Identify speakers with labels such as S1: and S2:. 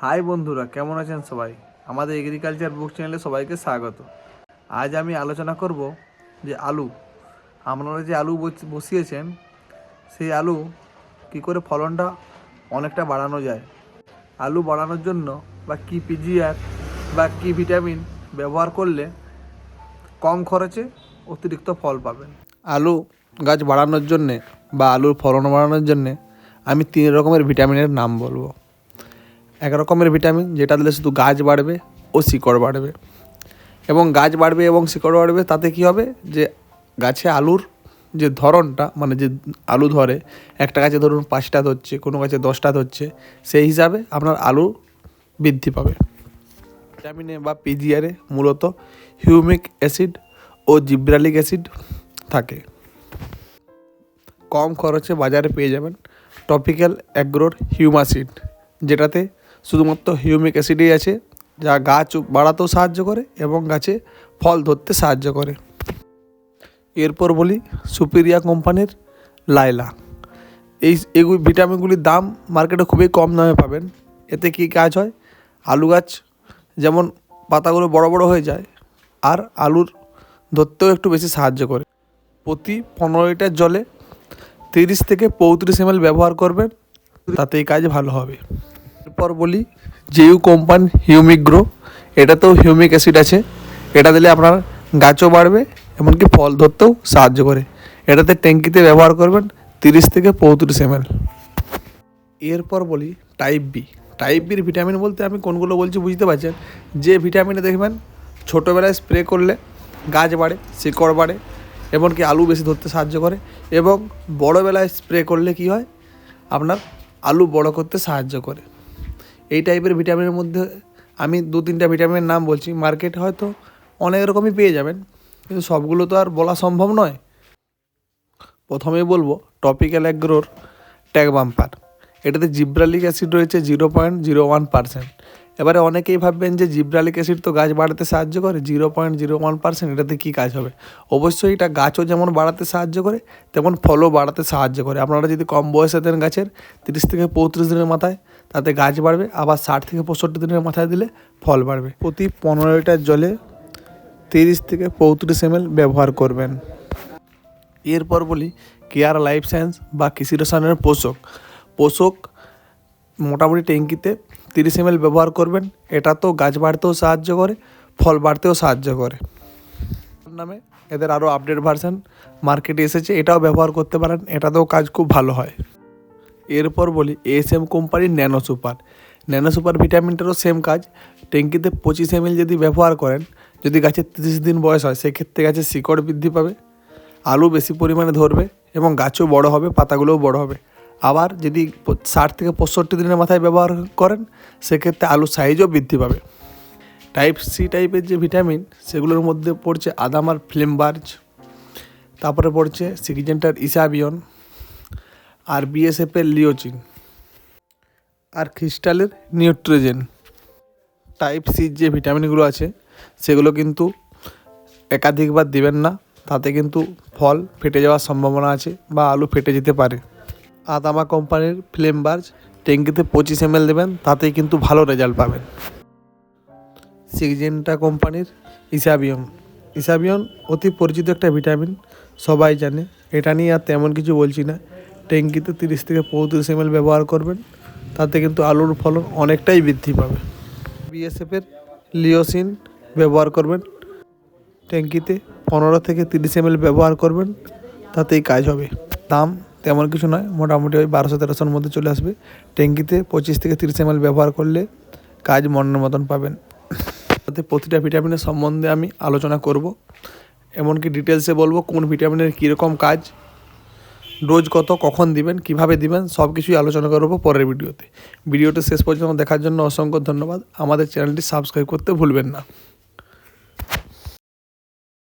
S1: High বন্ধুরা, কেমন আছেন সবাই? আমাদের এগ্রিকালচার বুক চ্যানেলে সবাইকে স্বাগত। আজ আমি আলোচনা করব যে আলু, আপনারা যে আলু বস- বসিয়েছেন, সেই আলু কি করে ফলনটা অনেকটা বাড়ানো যায়? আলু বাড়ানোর জন্য বা কি পিজিআর বা কি ভিটামিন ব্যবহার করলে কম খরচে অতিরিক্ত ফল পাবেন? আলু গাছ বাড়ানোর জন্যে বা আলুর ফলন বাড়ানোর জন্যে আমি তিন রকমের ভিটামিনের নাম বলব। এক রকমের ভিটামিন যেটা দিলে শুধু গাছ বাড়বে ও শিকড় বাড়বে। এবং গাছ বাড়বে এবং শিকড় বাড়বে, তাতে কি হবে? যে গাছে আলুর যে ধরনটা মানে যে আলু ধরে, একটা গাছে ধরুন পাঁচটা ধরছে, কোনো গাছে দশটা ধরছে, সেই হিসাবে আপনার আলু বৃদ্ধি পাবে। ভিটামিনে বা পিজিআরে মূলত হিউমিক অ্যাসিড ও জিব্রালিক অ্যাসিড থাকে। কম খরচে বাজারে পেয়ে যাবেন টপিক্যাল অ্যাগ্রোর হিউমাসিড, যেটাতে শুধুমাত্র হিউমিক অ্যাসিডই আছে, যা গাছ বাড়াতেও সাহায্য করে এবং গাছে ফল ধরতে সাহায্য করে। এরপর বলি সুপিরিয়া কোম্পানির লাইলা। এই এগুলি ভিটামিনগুলির দাম মার্কেটে খুবই কম দামে পাবেন। এতে কী কাজ হয়? আলু গাছ যেমন পাতাগুলো বড় বড় হয়ে যায়, আর আলুর ধরতেও একটু বেশি সাহায্য করে। প্রতি পনেরো লিটার জলে তিরিশ থেকে পঁয়ত্রিশ এমএল ব্যবহার করবেন তাতে এই কাজ ভালো হবে। এরপর বলি জেইউ কোম্পানি হিউমিক গ্রো। এটাতেও হিউমিক অ্যাসিড আছে। এটা দিলে আপনার গাছও বাড়বে, এমনকি ফল ধরতেও সাহায্য করে। এটাতে ট্যাঙ্কিতে ব্যবহার করবেন তিরিশ থেকে পঁয়ত্রিশ এমএল এরপর বলি টাইপ বি টাইপ বির ভিটামিন বলতে আমি কোনগুলো বলছি বুঝতে পারছেন? যে ভিটামিনে দেখবেন, ছোটোবেলায় স্প্রে করলে গাছ বাড়ে, শিকড় বাড়ে, এমনকি আলু বেশি ধরতে সাহায্য করে, এবং বড়োবেলায় স্প্রে করলে কি হয়? আপনার আলু বড় করতে সাহায্য করে। এই টাইপের ভিটামিনের মধ্যে আমি দু, তিনটা ভিটামিনের নাম বলছি। মার্কেট হয়তো অনেক রকমই পেয়ে যাবেন, কিন্তু সবগুলো তো আর বলা সম্ভব নয়। প্রথমেই বলব টপিক্যাল অ্যাগ্রোর ট্যাগ বাম্পার এটাতে জিব্রালিক অ্যাসিড রয়েছে zero point zero one percent এবারে অনেকেই ভাববেন যে জিব্রালিক অ্যাসিড তো গাছ বাড়াতে সাহায্য করে zero point zero one percent এটাতে কী কাজ হবে? অবশ্যই এটা গাছও যেমন বাড়াতে সাহায্য করে, তেমন ফলও বাড়াতে সাহায্য করে। আপনারা যদি কম বয়সে দেন গাছের তিরিশ থেকে পঁয়ত্রিশ দিনের মাথায়, তাতে গাছ বাড়বে, আবার ষাট থেকে পঁয়ষট্টি দিনের মাথায় দিলে ফল বাড়বে। প্রতি পনেরো লিটার জলে তিরিশ থেকে পঁয়ত্রিশ এমএল ব্যবহার করবেন। এরপর বলি, কেয়ার লাইফ সায়েন্স বা কৃষি রসায়নের পোষক। পোষক মোটামুটি ট্যাঙ্কিতে তিরিশ এমএল ব্যবহার করবেন। এটা তো গাছ বাড়তেও সাহায্য করে, ফল বাড়তেও সাহায্য করে। নামে এদের আরও আপডেট ভার্সন মার্কেটে এসেছে, এটাও ব্যবহার করতে পারেন, এটাতেও কাজ খুব ভালো হয়। এরপর বলি এস এম কোম্পানির ন্যানো সুপার ন্যানো সুপার ভিটামিনটারও সেম কাজ, ট্যাঙ্কিতে পঁচিশ এমএল যদি ব্যবহার করেন, যদি গাছের তিরিশ দিন বয়স হয়, সেক্ষেত্রে গাছের শিকড় বৃদ্ধি পাবে, আলু বেশি পরিমাণে ধরবে এবং গাছও বড় হবে, পাতাগুলোও বড় হবে। আবার যদি ষাট থেকে পঁয়ষট্টি দিনের মাথায় ব্যবহার করেন, সেক্ষেত্রে আলুর সাইজও বৃদ্ধি পাবে। টাইপ সি টাইপের যে ভিটামিন সেগুলোর মধ্যে পড়ছে আদামার ফ্লেমবার্জ তারপরে পড়ছে সিকিজেন্টার ইসাবিয়ন আর বিএসএফের লিওচিন আর ক্রিস্টালের নিউট্রোজেন। টাইপ সির যে ভিটামিনগুলো আছে, সেগুলো কিন্তু একাধিকবার দিবেন না, তাতে কিন্তু ফল ফেটে যাওয়ার সম্ভাবনা আছে বা আলু ফেটে যেতে পারে। আদামা কোম্পানির ফ্লেমবার্জ ট্যাঙ্কিতে পঁচিশ এমএল দেবেন, তাতেই কিন্তু ভালো রেজাল্ট পাবেন। সিগজেন্টা কোম্পানির ইসাবিয়ন। ইসাবিয়ন অতি পরিচিত একটা ভিটামিন, সবাই জানে। এটা নিয়ে আর তেমন কিছু বলছি না। ট্যাঙ্কিতে তিরিশ থেকে পঁয়ত্রিশ এমএল ব্যবহার করবেন, তাতে কিন্তু আলুর ফলন অনেকটাই বৃদ্ধি পাবে। বিএসএফের লিওসিন ব্যবহার করবেন ট্যাঙ্কিতে পনেরো থেকে তিরিশ এমএল ব্যবহার করবেন, তাতেই কাজ হবে। দাম তেমন কিছু নয়। মোটামুটি ওই বারোশো তেরোশোর মধ্যে চলে আসবে। ট্যাঙ্কিতে পঁচিশ থেকে তিরিশ এমএল ব্যবহার করলে কাজ মনের মতন পাবেন। তাতে প্রতিটা ভিটামিনের সম্বন্ধে আমি আলোচনা করব। এমনকি ডিটেলসে বলব কোন ভিটামিনের কীরকম কাজ, ডোজ কত, কখন দিবেন, কীভাবে দিবেন, সব কিছুই আলোচনা করব পরের ভিডিওতে। ভিডিওটা শেষ পর্যন্ত দেখার জন্য অসংখ্য ধন্যবাদ। আমাদের চ্যানেলটি সাবস্ক্রাইব করতে ভুলবেন না।